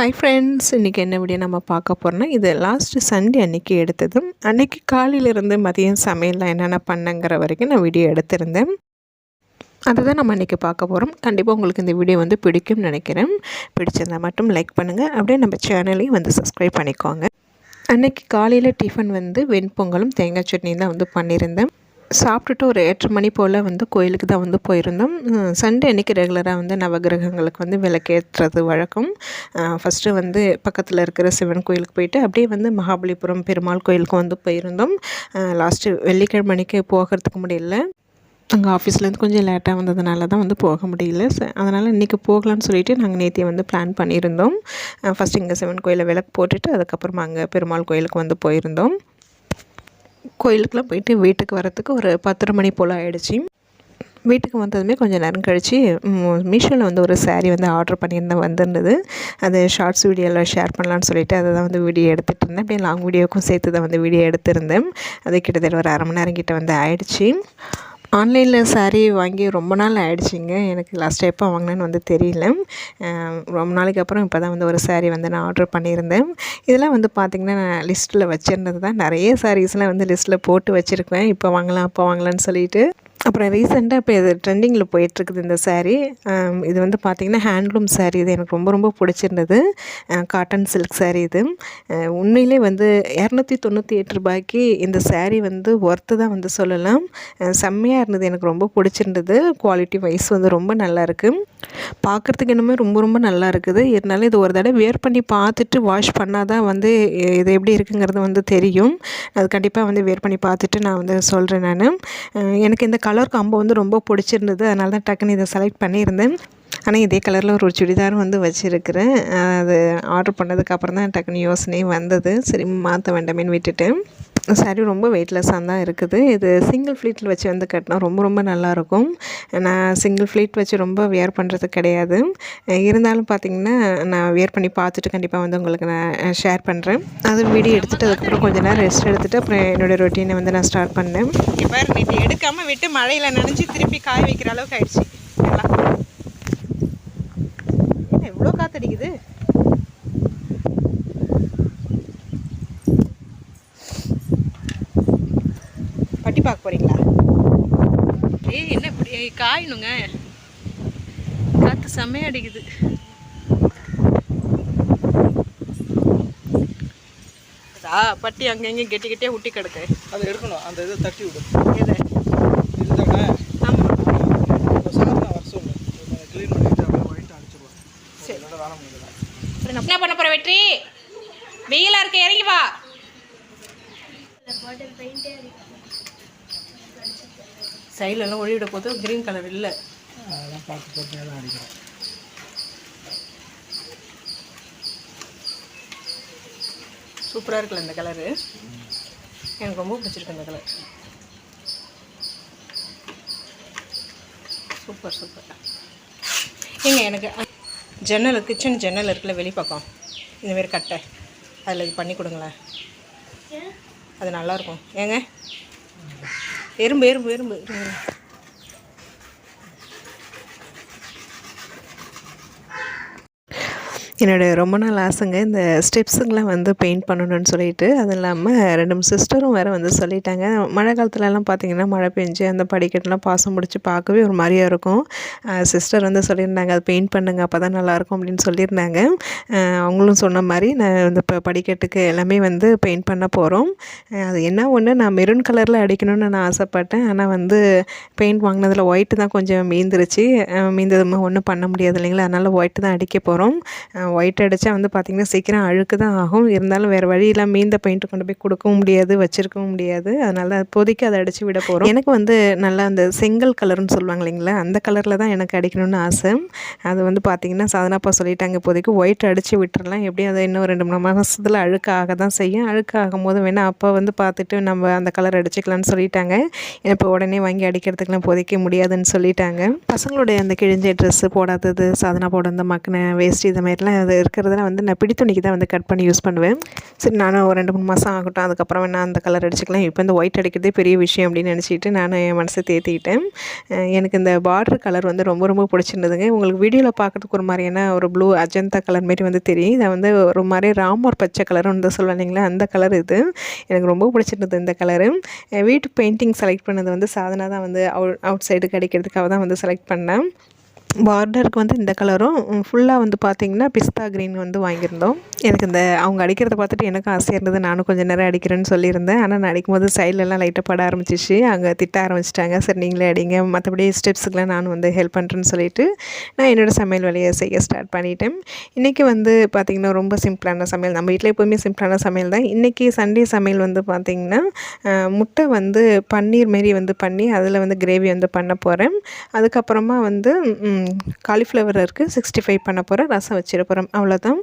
Hi friends இன்றைக்கி என்ன video நம்ம பார்க்க போகிறோம்னா இது லாஸ்ட்டு சண்டே அன்றைக்கி எடுத்தது அன்றைக்கி காலையிலேருந்து மதியம் சமையலில் என்னென்ன பண்ணங்கிற வரைக்கும் நான் வீடியோ எடுத்திருந்தேன். அதுதான் நம்ம இன்றைக்கி பார்க்க போகிறோம் கண்டிப்பாக உங்களுக்கு இந்த வீடியோ வந்து பிடிக்கும்னு நினைக்கிறேன். பிடிச்சிருந்தா மட்டும் லைக் பண்ணுங்கள் அப்படியே நம்ம சேனலையும் வந்து சப்ஸ்கிரைப் பண்ணிக்கோங்க. அன்றைக்கி காலையில் டிஃபன் வந்து வெண்பொங்கலும் தேங்காய் சட்னியும் தான் வந்து பண்ணியிருந்தேன். சாப்பிட்டுட்டு ஒரு எட்டு மணி போல் வந்து கோயிலுக்கு தான் வந்து போயிருந்தோம். சண்டே அன்றைக்கி ரெகுலராக வந்து நவகிரகங்களுக்கு வந்து விளக்கேற்றுறது வழக்கம். ஃபஸ்ட்டு வந்து பக்கத்தில் இருக்கிற சிவன் கோயிலுக்கு போயிட்டு அப்படியே வந்து மகாபலிபுரம் பெருமாள் கோயிலுக்கு வந்து போயிருந்தோம். லாஸ்ட்டு வெள்ளிக்கிழமைக்கு போகிறதுக்கு முடியல. அங்கே ஆஃபீஸ்லேருந்து கொஞ்சம் லேட்டாக வந்ததுனால தான் வந்து போக முடியல. அதனால் இன்றைக்கி போகலான்னு சொல்லிவிட்டு நாங்கள் நேத்தியை வந்து பிளான் பண்ணியிருந்தோம். ஃபஸ்ட்டு இங்கே சிவன் கோயிலில் விளக்கு போட்டுட்டு அதுக்கப்புறமா அங்கே பெருமாள் கோயிலுக்கு வந்து போயிருந்தோம். கோயிலுக்கெலாம் போயிட்டு வீட்டுக்கு வரத்துக்கு ஒரு பத்தரை மணி போல் ஆகிடுச்சி வீட்டுக்கு வந்ததுமே கொஞ்சம் நேரம் கழித்து மீஷோவில் வந்து ஒரு சேரீ வந்து ஆர்டர் பண்ணியிருந்தேன் வந்திருந்தது. அது ஷார்ட்ஸ் வீடியோவில் ஷேர் பண்ணலான்னு சொல்லிட்டு அதை தான் வந்து வீடியோ எடுத்துகிட்டு இருந்தேன். அப்படியே லாங் வீடியோக்கும் சேர்த்து தான் வந்து வீடியோ எடுத்திருந்தேன். அது கிட்டத்தட்ட ஒரு அரை மணி நேரம் கிட்ட வந்து ஆயிடுச்சு. ஆன்லைனில் சாரீ வாங்கி ரொம்ப நாள் ஆகிடுச்சிங்க எனக்கு லாஸ்ட் எப்போ வாங்கினேன்னு வந்து தெரியல. ரொம்ப நாளைக்கு அப்புறம் இப்போ தான் வந்து ஒரு சாரீ வந்து நான் ஆர்டர் பண்ணியிருந்தேன். இதெல்லாம் வந்து பார்த்திங்கன்னா நான் லிஸ்ட்டில் வச்சுருந்தது தான் நிறைய சாரீஸ்லாம் வந்து லிஸ்ட்டில் போட்டு வச்சுருக்கேன் இப்போ வாங்கலாம் அப்போ வாங்கலாம்னு சொல்லிட்டு. அப்புறம் ரீசெண்டாக இப்போ இது ட்ரெண்டிங்கில் போயிட்டுருக்குது இந்த சாரீ இது வந்து பார்த்திங்கன்னா ஹேண்ட்லூம் சாரீ இது எனக்கு ரொம்ப ரொம்ப பிடிச்சிருந்தது. காட்டன் சில்க் சேரீ இது. உண்மையிலே வந்து இரநூத்தி தொண்ணூற்றி எட்டு ரூபாய்க்கு இந்த சாரீ வந்து ஒர்த்து தான் வந்து சொல்லலாம். செம்மையாக இருந்தது. எனக்கு ரொம்ப பிடிச்சிருந்தது. குவாலிட்டி வைஸ் வந்து ரொம்ப நல்லாயிருக்கு பார்க்குறதுக்கு என்னமே ரொம்ப ரொம்ப நல்லா இருக்குது. இருந்தாலும் இது ஒரு தடவை வேர் பண்ணி பார்த்துட்டு வாஷ் பண்ணால் தான் வந்து இது எப்படி இருக்குங்கிறது வந்து தெரியும். அது கண்டிப்பாக வந்து வேர் பண்ணி பார்த்துட்டு நான் வந்து சொல்கிறேன் நான். எனக்கு இந்த கலர் காம்போ வந்து ரொம்ப பிடிச்சிருந்தது. அதனால தான் டக்குன்னு இதை செலக்ட் பண்ணியிருந்தேன். ஆனால் இதே கலரில் ஒரு சுடிதாரும் வந்து வச்சுருக்கிறேன். அது ஆர்டர் பண்ணதுக்கப்புறம் தான் டக்குன்னு யோசனையும் வந்தது. சரி மாற்ற வேண்டாமேன்னு விட்டுட்டேன். சாரீ ரொம்ப வெயிட்லெஸ்ஸாக தான் இருக்குது. இது சிங்கிள் ஃப்ளீட்டில் வச்சு வந்து கட்டினா ரொம்ப ரொம்ப நல்லாயிருக்கும். நான் சிங்கிள் ஃப்ளீட் வச்சு ரொம்ப வியர் பண்ணுறது கிடையாது. இருந்தாலும் பார்த்திங்கன்னா நான் வியர் பண்ணி பார்த்துட்டு கண்டிப்பாக வந்து உங்களுக்கு நான் ஷேர் பண்ணுறேன் அது வீடியோ எடுத்துகிட்டு அதுக்கப்புறம் கொஞ்சம் நேரம் ரெஸ்ட் எடுத்துகிட்டு அப்புறம் என்னோடய ரொட்டீனை வந்து நான் ஸ்டார்ட் பண்ணேன் இப்போ நேற்று எடுக்காமல் விட்டு மழையில் நினச்சி திருப்பி காய வைக்கிற அளவுக்கு ஆயிடுச்சு. எவ்வளோ காற்றடிக்குது பட்டி பார்க்க போகிறீங்களா ஏய் என்ன இப்படி? காயணுங்க. காற்று செம்மையாக அடிக்குது. அதா பட்டி அங்கங்கே கெட்டி கெட்டியாக ஊட்டி கிடக்கு. அதை எடுக்கணும். அந்த இதை தட்டி விடு. எதை? என்ன பண்ண போகிற வெற்றி? வெயிலாக இருக்க இறங்கி வா. சைட்லலாம் ஒளிவிட போது க்ரீன் கலர் இல்லை. அதெல்லாம் பார்த்து போட்டு தான் அடிக்கிறேன் சூப்பராக இருக்குல்ல இந்த கலரு எனக்கு ரொம்ப பிடிச்சிருக்கு இந்த கலர் சூப்பர் சூப்பர். ஏங்க எனக்கு ஜன்னல் கிச்சன் ஜன்னல் இருக்குல்ல வெளிப்பக்கம் இந்தமாரி கட்டை. அதில் இது பண்ணி கொடுங்களேன். அது நல்லாயிருக்கும். ஏங்க? எறும்பு எறும்பு எறும்பு. என்னோடய ரொம்ப நாள் ஆசைங்க. இந்த ஸ்டெப்ஸுங்கெலாம் வந்து பெயிண்ட் பண்ணணும்னு சொல்லிட்டு. அது இல்லாமல் ரெண்டு மூணு சிஸ்டரும் வேறு வந்து சொல்லிட்டாங்க. மழை காலத்துலலாம் பார்த்திங்கன்னா மழை பெஞ்சு அந்த படிக்கட்டெலாம் பாசம் முடிச்சு பார்க்கவே ஒரு மாதிரியாக இருக்கும். சிஸ்டர் வந்து சொல்லியிருந்தாங்க அது பெயிண்ட் பண்ணுங்க அப்போ தான் நல்லாயிருக்கும் அப்படின்னு சொல்லியிருந்தாங்க. அவங்களும் சொன்ன மாதிரி நான் இந்த இப்போ படிக்கட்டுக்கு எல்லாமே வந்து பெயிண்ட் பண்ண போகிறோம் அது என்ன ஒன்று நான் மெரூன் கலரில் அடிக்கணும்னு நான் ஆசைப்பட்டேன். ஆனால் வந்து பெயிண்ட் வாங்கினதில் ஒயிட்டு தான் கொஞ்சம் மீந்துருச்சு. மீந்தது ஒன்றும் பண்ண முடியாது இல்லைங்களா? அதனால் ஒயிட்டு தான் அடிக்க போகிறோம் ஒயிட் அடித்தா வந்து பார்த்திங்கன்னா சீக்கிரம் அழுக்கு தான் ஆகும். இருந்தாலும் வேறு வழியெல்லாம் மீந்த பெயிண்ட்டு கொண்டு போய் கொடுக்கவும் முடியாது வச்சுருக்கவும் முடியாது. அதனால் இப்போதைக்கு அதை அடித்து விட போகிறோம் எனக்கு வந்து நல்லா அந்த செங்கல் கலர்னு சொல்லுவாங்க இல்லைங்களா அந்த கலரில் தான் எனக்கு அடிக்கணும்னு ஆசை. அது வந்து பார்த்திங்கன்னா சாதனாப்பா சொல்லிட்டாங்க இப்போதைக்கு ஒயிட் அடித்து விட்டுறலாம். எப்படியும் அதை இன்னும் ரெண்டு மூணு மாதத்தில் அழுக்காக தான் செய்யும். அழுக்காகும் போது வேணால் அப்போ வந்து பார்த்துட்டு நம்ம அந்த கலர் அடிச்சுக்கலாம்னு சொல்லிட்டாங்க. இப்போ உடனே வாங்கி அடிக்கிறதுக்குலாம் இப்போதைக்கு முடியாதுன்னு சொல்லிட்டாங்க. பசங்களுடைய அந்த கிழிஞ்ச ட்ரெஸ்ஸு போடாதது சாதனா போட அந்த மக்கின வேஸ்ட் இது மாதிரிலாம் அது இருக்கிறதெல்லாம் வந்து நான் பிடி துணிக்கு தான் வந்து கட் பண்ணி யூஸ் பண்ணுவேன். சரி நானும் ஒரு ரெண்டு மூணு மாதம் ஆகட்டும். அதுக்கப்புறம் வேணால் அந்த கலர் அடிச்சுக்கலாம். இப்போ இந்த ஒயிட் அடிக்கிறதே பெரிய விஷயம் அப்படின்னு நினச்சிட்டு நான் என் மனசை தேத்திக்கிட்டேன் எனக்கு இந்த பார்டர் கலர் வந்து ரொம்ப ரொம்ப பிடிச்சிருந்ததுங்க. உங்களுக்கு வீடியோவில் பார்க்கறதுக்கு ஒரு மாதிரியான ஒரு ப்ளூ அஜந்தா கலர் மாரி வந்து தெரியும். இதை வந்து ஒரு மாதிரி ராமர் பச்சை கலர்னு வந்து சொல்லுவாங்களா அந்த கலர் இது. எனக்கு ரொம்ப பிடிச்சிருந்தது இந்த கலரு வீட்டு பெயிண்டிங் செலக்ட் பண்ணது வந்து சாதனா தான் வந்து அவுட் அவுட் சைடுக்கு அடிக்கிறதுக்காக தான் வந்து செலக்ட் பண்ணேன். பார்டருக்கு வந்து இந்த கலரும் ஃபுல்லாக வந்து பார்த்திங்கன்னா பிஸ்தா க்ரீன் வந்து வாங்கியிருந்தோம். எனக்கு இந்த அவங்க அடிக்கிறத பார்த்துட்டு எனக்கும் ஆசையாக இருந்தது. நானும் கொஞ்சம் நேரம் அடிக்கிறேன்னு சொல்லியிருந்தேன். ஆனால் நான் அடிக்கும்போது சைட்லலாம் லைட்டாக பட ஆரம்பிச்சிச்சு. அங்கே திட்ட ஆரம்பிச்சிட்டாங்க. சரி நீங்களே அடிங்க. மற்றபடி ஸ்டெப்ஸுக்கெலாம் நான் வந்து ஹெல்ப் பண்ணுறேன்னு சொல்லிட்டு நான் என்னோடய சமையல் வேலையை செய்ய ஸ்டார்ட் பண்ணிட்டேன். இன்றைக்கி வந்து பார்த்திங்கன்னா ரொம்ப சிம்பிளான சமையல். நம்ம வீட்டில் எப்போவுமே சிம்பிளான சமையல் தான். இன்றைக்கி சண்டே சமையல் வந்து பார்த்திங்கன்னா முட்டை வந்து பன்னீர் மாரி வந்து பண்ணி அதில் வந்து கிரேவி வந்து பண்ண போகிறேன் அதுக்கப்புறமா வந்து காலிஃப்ளவர் இருக்குது சிக்ஸ்டி ஃபைவ் பண்ண போகிறேன் ரசம் வச்சிட போகிறோம் அவ்வளோதான்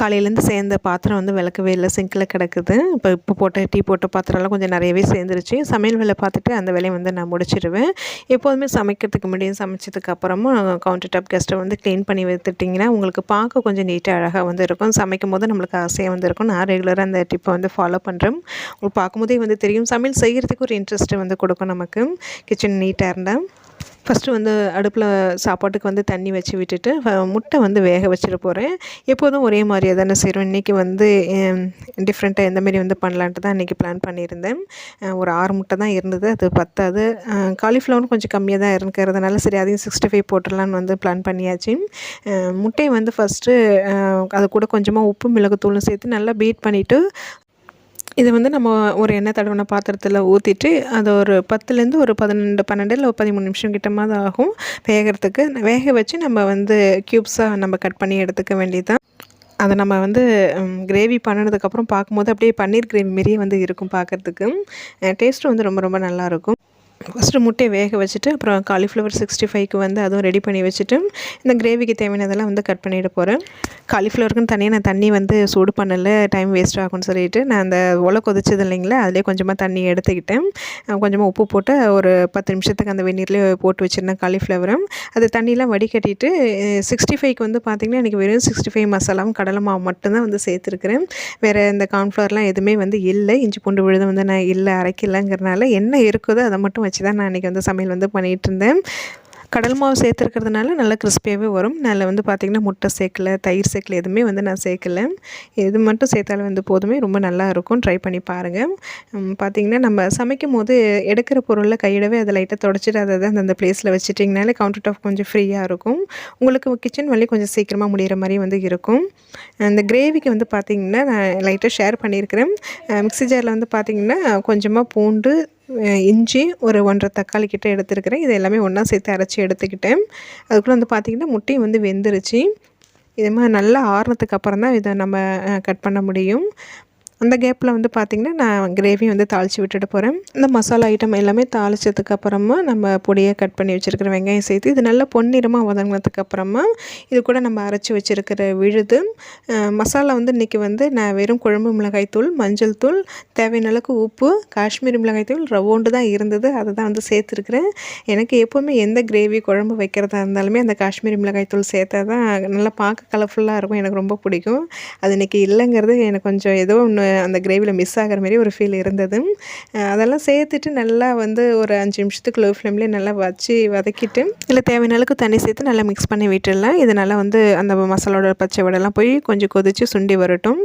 காலையிலேருந்து சேர்ந்த பாத்திரம் வந்து விளக்கவே இல்லை. சிங்கில் கிடக்குது. இப்போ இப்போ போட்ட டீ போட்ட பாத்திரம்லாம் கொஞ்சம் நிறையவே சேர்ந்துருச்சு. சமையல் வேலை பார்த்துட்டு அந்த வேலையை வந்து நான் முடிச்சிடுவேன் எப்போதுமே சமைக்கிறதுக்கு முடியும் சமைச்சதுக்கு அப்புறமா கவுண்டர் டாப் கெஸ்ட்டை வந்து க்ளீன் பண்ணி வைத்துட்டிங்கன்னா உங்களுக்கு பார்க்க கொஞ்சம் நீட்டாக அழகாக வந்து இருக்கும். சமைக்கும் போது நம்மளுக்கு ஆசையாக வந்து இருக்கும். நான் ரெகுலராக அந்த டிப்பை வந்து ஃபாலோ பண்ணுறேன் உங்களுக்கு பார்க்கும்போதே வந்து தெரியும். சமையல் செய்கிறதுக்கு ஒரு இன்ட்ரெஸ்ட்டு வந்து கொடுக்கும் நமக்கு. கிச்சன் நீட்டாக இருந்தால் ஃபஸ்ட்டு வந்து அடுப்பில் சாப்பாட்டுக்கு வந்து தண்ணி வச்சு விட்டுட்டு முட்டை வந்து வேக வச்சிட போகிறேன் எப்போதும் ஒரே மாதிரியே தானே செய்கிறோம் இன்றைக்கி வந்து டிஃப்ரெண்ட்டாக எந்த மாரி வந்து பண்ணலான்ட்டு தான் இன்றைக்கி பிளான் பண்ணியிருந்தேன். ஒரு ஆறு முட்டை தான் இருந்தது. அது பத்தாது. காலிஃப்ளவரும் கொஞ்சம் கம்மியாக தான் இருக்கிறதுனால சரி அதையும் சிக்ஸ்டி ஃபைவ் போட்டுடலான்னு வந்து பிளான் பண்ணியாச்சு. முட்டையை வந்து ஃபஸ்ட்டு அது கூட கொஞ்சமாக உப்பு மிளகுத்தூளும் சேர்த்து நல்லா பீட் பண்ணிவிட்டு இதை வந்து நம்ம ஒரு எண்ணெய் தடவின பாத்திரத்தில் ஊற்றிட்டு அதை ஒரு பத்துலேருந்து ஒரு பதினெண்டு பன்னெண்டு இல்லை ஒரு பதிமூணு நிமிஷம் கிட்டமாவது ஆகும் வேகிறதுக்கு. வேக வச்சு நம்ம வந்து க்யூப்ஸாக நம்ம கட் பண்ணி எடுத்துக்க வேண்டியதுதான். அதை நம்ம வந்து கிரேவி பண்ணினதுக்கப்புறம் பார்க்கும்போது அப்படியே பன்னீர் கிரேவி மாரியே வந்து இருக்கும் பார்க்குறதுக்கு டேஸ்ட்டும் வந்து ரொம்ப ரொம்ப நல்லாயிருக்கும் ஃபஸ்ட்டு முட்டையை வேக வச்சுட்டு அப்புறம் காலிஃப்ளவர் சிக்ஸ்டி ஃபைவ்க்கு வந்து அதுவும் ரெடி பண்ணி வச்சுட்டு இந்த கிரேவிக்கு தேவையானதெல்லாம் வந்து கட் பண்ணிட போகிறேன் காலிஃப்ளவருக்குன்னு தனியாக நான் தண்ணி வந்து சூடு பண்ணல டைம் வேஸ்ட் ஆகும்னு சொல்லிட்டு நான் அந்த ஒலை கொதிச்சது இல்லைங்களா அதிலே கொஞ்சமாக தண்ணி எடுத்துக்கிட்டேன். கொஞ்சமாக உப்பு போட்டு ஒரு பத்து நிமிஷத்துக்கு அந்த வெந்நீர்லேயே போட்டு வச்சுருந்தேன் காலிஃப்ளவரை அது தண்ணியெலாம் வடிகட்டிட்டு சிக்ஸ்டி ஃபைவ்க்கு வந்து பார்த்திங்கன்னா எனக்கு வெறும் சிக்ஸ்டி ஃபைவ் மசாலாவும் கடலை மாவு மட்டும்தான் வந்து சேர்த்துருக்குறேன். வேறு இந்த கார்ன்ஃப்ளவர்லாம் எதுவுமே வந்து இல்லை இஞ்சி பூண்டு விழுது வந்து நான் இல்லை அரைக்கலங்கிறனால என்ன இருக்குதோ அதை மட்டும் வச்சு வச்சு தான் நான் இன்றைக்கி வந்து சமையல் வந்து பண்ணிகிட்டு இருந்தேன் கடல் மாவு சேர்த்துருக்கிறதுனால நல்லா கிறிஸ்பியாகவே வரும். அதில் வந்து பார்த்திங்கன்னா முட்டை சேர்க்கல தயிர் சேர்க்கல எதுவுமே வந்து நான் சேர்க்கல. இது மட்டும் சேர்த்தாலும் வந்து போதுமே ரொம்ப நல்லா இருக்கும். ட்ரை பண்ணி பாருங்கள் பார்த்திங்கன்னா நம்ம சமைக்கும் போது எடுக்கிற பொருளில் கையிடவே அதை லைட்டாக தொடச்சிட்டு அதை தான் அந்த பிளேஸில் வச்சுட்டிங்கனாலே கவுண்டர் டாப் கொஞ்சம் ஃப்ரீயாக இருக்கும். உங்களுக்கு கிச்சன் வழி கொஞ்சம் சீக்கிரமாக முடிகிற மாதிரி வந்து இருக்கும். அந்த கிரேவிக்கு வந்து பார்த்திங்கன்னா நான் லைட்டாக ஷேர் பண்ணியிருக்கிறேன். மிக்ஸி ஜாரில் வந்து பார்த்திங்கன்னா கொஞ்சமாக பூண்டு இஞ்சி ஒரு ஒன்றரை தக்காளி கிட்ட எடுத்துருக்கிறேன். இது எல்லாமே ஒன்றா சேர்த்து அரைச்சி எடுத்துக்கிட்டேன். அதுக்குள்ளே வந்து பார்த்திங்கன்னா முட்டையும் வந்து வெந்துருச்சு. இது மாதிரி நல்லா ஆறுனதுக்கு அப்புறம் தான் இதை நம்ம கட் பண்ண முடியும். அந்த கேப்பில் வந்து பார்த்திங்கன்னா நான் கிரேவி வந்து தாளித்து விட்டுட்டு போகிறேன் இந்த மசாலா ஐட்டம் எல்லாமே தாளித்ததுக்கு அப்புறமா நம்ம பொடியை கட் பண்ணி வச்சுருக்கிற வெங்காயம் சேர்த்து இது நல்லா பொன்னிறமாக வதங்கினதுக்கு அப்புறமா இது கூட நம்ம அரைச்சி வச்சுருக்கிற விழுது மசாலா வந்து இன்றைக்கி வந்து நான் வெறும் குழம்பு மிளகாய் தூள் மஞ்சள் தூள் தேவையான அளவுக்கு உப்பு காஷ்மீரி மிளகாய் தூள் ரவோண்டு தான் இருந்தது அதை தான் வந்து சேர்த்துருக்குறேன். எனக்கு எப்போவுமே எந்த கிரேவி குழம்பு வைக்கிறதா இருந்தாலுமே அந்த காஷ்மீரி மிளகாய் தூள் சேர்த்தா தான் நல்லா பார்க்க கலர்ஃபுல்லாக இருக்கும் எனக்கு ரொம்ப பிடிக்கும். அது இன்றைக்கி இல்லைங்கிறது எனக்கு கொஞ்சம் ஏதோ ஒன்று அந்த கிரேவியில் மிஸ் ஆகிற மாதிரி ஒரு ஃபீல் இருந்தது. அதெல்லாம் சேர்த்துட்டு நல்லா வந்து ஒரு அஞ்சு நிமிஷத்துக்கு லோ ஃப்ளேம்லேயே நல்லா வச்சு வதக்கிட்டு இல்லை தேவையான அளவுக்கு தண்ணி சேர்த்து நல்லா மிக்ஸ் பண்ணி விட்டுடலாம். இதனால் வந்து அந்த மசாலோட பச்சை வடைலாம் போய் கொஞ்சம் கொதித்து சுண்டி வரட்டும்.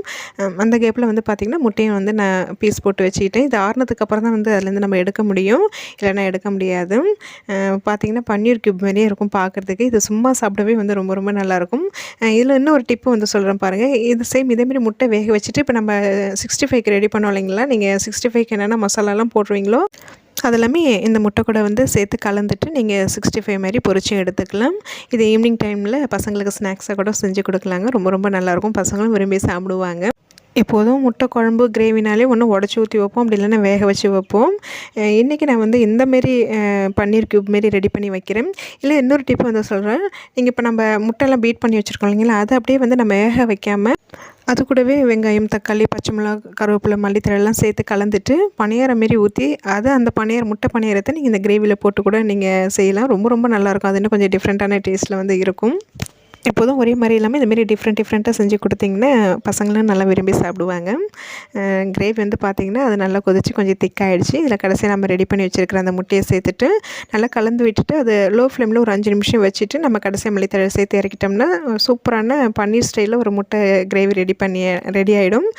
அந்த கேப்பில் வந்து பார்த்திங்கன்னா முட்டையும் வந்து நான் பீஸ் போட்டு வச்சுக்கிட்டேன். இது ஆறுனதுக்கு அப்புறம் தான் வந்து அதுலேருந்து நம்ம எடுக்க முடியும். இல்லைன்னா எடுக்க முடியாது. பார்த்திங்கன்னா பன்னீர் கியூப் மாதிரியே இருக்கும் பார்க்குறதுக்கு இது சும்மா சாப்பிடவே வந்து ரொம்ப ரொம்ப நல்லாயிருக்கும் இதில் இன்னும் ஒரு டிப்பு வந்து சொல்கிறேன் பாருங்கள் இது சேம் இதேமாரி முட்டை வேக வச்சுட்டு இப்போ நம்ம சிக்ஸ்டி ஃபைவ்க்கு ரெடி பண்ணோம் இல்லைங்களா? நீங்கள் சிக்ஸ்டி ஃபைவ்க்கு என்னென்ன மசாலாலாம் போடுவீங்களோ அதெல்லாமே இந்த முட்டை கூட வந்து சேர்த்து கலந்துட்டு நீங்கள் சிக்ஸ்டி ஃபைவ் மாதிரி பொரிச்சு எடுத்துக்கலாம். இது ஈவினிங் டைமில் பசங்களுக்கு ஸ்நாக்ஸாக கூட செஞ்சு கொடுக்கலாங்க. ரொம்ப ரொம்ப நல்லாயிருக்கும். பசங்களும் விரும்பி சாப்பிடுவாங்க. எப்போதும் முட்டை குழம்பு கிரேவினாலே ஒன்று உடச்சி ஊற்றி வைப்போம். அப்படி இல்லைன்னா வேக வச்சு வைப்போம். இன்றைக்கி நான் வந்து இந்த மாரி பன்னீர் கியூப் மாரி ரெடி பண்ணி வைக்கிறேன். இல்லை இன்னொரு டிப் வந்து சொல்கிறேன் நீங்கள் இப்போ நம்ம முட்டைலாம் பீட் பண்ணி வச்சுருக்கோம் இல்லைங்களா? அதை அப்படியே வந்து நம்ம வேக வைக்காமல் அது கூடவே வெங்காயம் தக்காளி பச்சை மிளகா கருவேப்பிலை மல்லித்தழைலாம் சேர்த்து கலந்துட்டு பணியாரம் மாரி ஊற்றி அதை அந்த பணியாரம் முட்டை பணியாரத்தை நீங்கள் இந்த கிரேவியில் போட்டு கூட நீங்கள் செய்யலாம். ரொம்ப ரொம்ப நல்லாயிருக்கும் அது இன்னும் கொஞ்சம் டிஃப்ரெண்ட்டான டேஸ்ட்டில் வந்து இருக்கும். எப்போதும் ஒரே மாதிரி இல்லாமல் இந்தமாரி டிஃப்ரெண்ட் டிஃப்ரெண்ட்டாக செஞ்சு கொடுத்தீங்கன்னா பசங்களும் நல்லா விரும்பி சாப்பிடுவாங்க. கிரேவி வந்து பார்த்திங்கன்னா அது நல்லா கொதித்து கொஞ்சம் திக்காகிடுச்சு இதில் கடைசியாக நம்ம ரெடி பண்ணி வச்சுருக்கிற அந்த முட்டையை சேர்த்துட்டு நல்லா கலந்து விட்டுட்டு அது லோ ஃப்ளேமில் ஒரு அஞ்சு நிமிஷம் வச்சுட்டு நம்ம கடைசியாக மல்லித்தழை சேர்த்து இறக்கிட்டோம்னா சூப்பரான பன்னீர் ஸ்டைலில் ஒரு முட்டை கிரேவி ரெடி பண்ணி ரெடி ஆகிடும்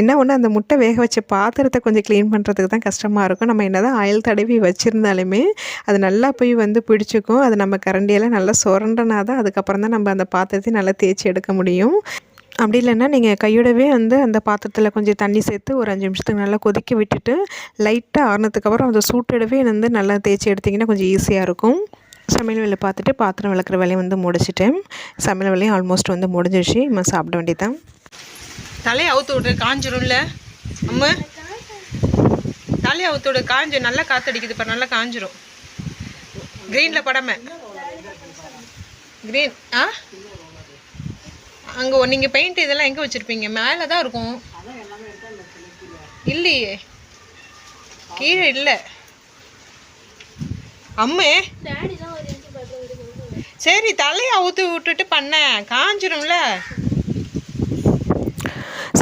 என்ன ஒன்று அந்த முட்டை வேக வச்ச பாத்திரத்தை கொஞ்சம் க்ளீன் பண்ணுறதுக்கு தான் கஷ்டமாக இருக்கும். நம்ம என்ன தான் ஆயில் தடவி வச்சுருந்தாலுமே அது நல்லா போய் வந்து பிடிச்சிக்கும். அது நம்ம கரண்டியெல்லாம் நல்லா சுரண்டனா தான் அதுக்கப்புறம் தான் நம்ம அந்த பாத்திரத்தையும் நல்லா தேய்ச்சி எடுக்க முடியும். அப்படி இல்லைன்னா நீங்கள் கையோடவே வந்து அந்த பாத்திரத்தில் கொஞ்சம் தண்ணி சேர்த்து ஒரு அஞ்சு நிமிஷத்துக்கு நல்லா கொதிக்க விட்டுட்டு லைட்டாக ஆறுனதுக்கப்புறம் அந்த சூட்டிடவே வந்து நல்லா தேய்ச்சி எடுத்திங்கன்னா கொஞ்சம் ஈஸியாக இருக்கும். சமையல் வேலை பார்த்துட்டு பாத்திரம் விளக்குற வேலையை வந்து முடிச்சிட்டேன். சமையல் வேலையும் ஆல்மோஸ்ட் வந்து முடிஞ்சிடுச்சு நம்ம சாப்பிட வேண்டியதான் தலையை அவுத்து விட்டு காஞ்சிரும்ல. அம்மா. தலையை அவுத்து விடு காஞ்சிரும் நல்லா காத்தடிக்குது இப்போ நல்லா காஞ்சிரும். க்ரீனில் படமை. க்ரீன் ஆ? அங்கே நீங்கள் பெயிண்ட் இதெல்லாம் எங்கே வச்சுருப்பீங்க? மேலே தான் இருக்கும். இல்லையே. கீழே இல்லை. அம்மே. சரி தலையை அவுத்து விட்டுட்டு பண்ணேன் காஞ்சிரும்ல.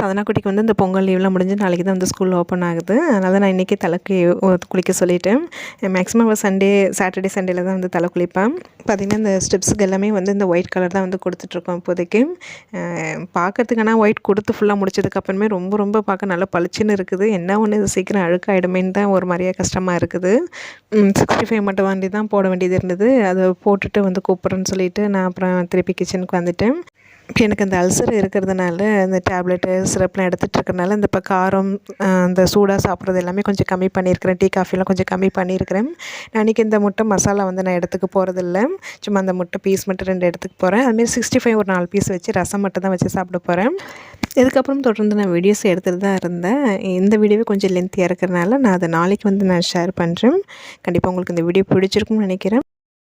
சதனாக்குட்டிக்கு வந்து இந்த பொங்கல் லீவ்லாம் முடிஞ்சு நாளைக்கு தான் வந்து ஸ்கூல் ஓப்பன் ஆகுது. அதனால் நான் இன்றைக்கி தலைக்கு குளிக்க சொல்லிட்டேன். மேக்ஸிமம் அவள் சண்டே சாட்டர்டே சண்டேல தான் வந்து தலை குளிப்பேன். பார்த்திங்கன்னா இந்த ஸ்டெப்ஸுக்கு எல்லாமே வந்து இந்த ஒயிட் கலர் தான் வந்து கொடுத்துட்ருக்கோம் இப்போதைக்கு. அஹ் பார்க்கறதுக்கு ஆனால் ஒயிட் கொடுத்து ஃபுல்லாக முடிச்சதுக்கப்புறமே ரொம்ப ரொம்ப பார்க்க நல்லா பளிச்சுன்னு இருக்குது. என்ன ஒன்று இது சீக்கிரம் அழுக்காயிடுமேன்னு தான் ஒரு மாதிரியாக கஷ்டமாக இருக்குது. சிக்ஸ்டி ஃபைவ் மட்டும் வாண்டி தான் போட வேண்டியது இருந்தது. அதை போட்டுட்டு வந்து கூப்பிட்றேன்னு சொல்லிட்டு நான் அப்புறம் திருப்பி கிச்சனுக்கு வந்துட்டேன். எனக்கு அந்த அல்சர் இருக்கிறதுனால இந்த டேப்லெட்டு சிரப்லாம் எடுத்துகிட்டு இருக்கறனால இந்த இப்போ காரம் இந்த சூடாக சாப்பிட்றது எல்லாமே கொஞ்சம் கம்மி பண்ணியிருக்கிறேன். டீ காஃபிலாம் கொஞ்சம் கம்மி பண்ணியிருக்கிறேன். நான் அன்றைக்கி இந்த முட்டை மசாலா வந்து நான் எடுத்துக்க போகிறதில்ல சும்மா அந்த முட்டை பீஸ் மட்டும் ரெண்டு எடுத்துக்க போகிறேன் அதுமாரி சிக்ஸ்டி ஃபைவ் ஒரு நாலு பீஸ் வச்சு ரசம் மட்டும் தான் வச்சு சாப்பிட போகிறேன் இதுக்கப்புறம் தொடர்ந்து நான் வீடியோஸ் எடுத்துகிட்டு தான் இருந்தேன். இந்த வீடியோவே கொஞ்சம் லென்த்தியாக இருக்கிறனால நான் அதை நாளைக்கு வந்து நான் ஷேர் பண்ணுறேன் கண்டிப்பாக உங்களுக்கு இந்த வீடியோ பிடிச்சிருக்கும்னு நினைக்கிறேன்.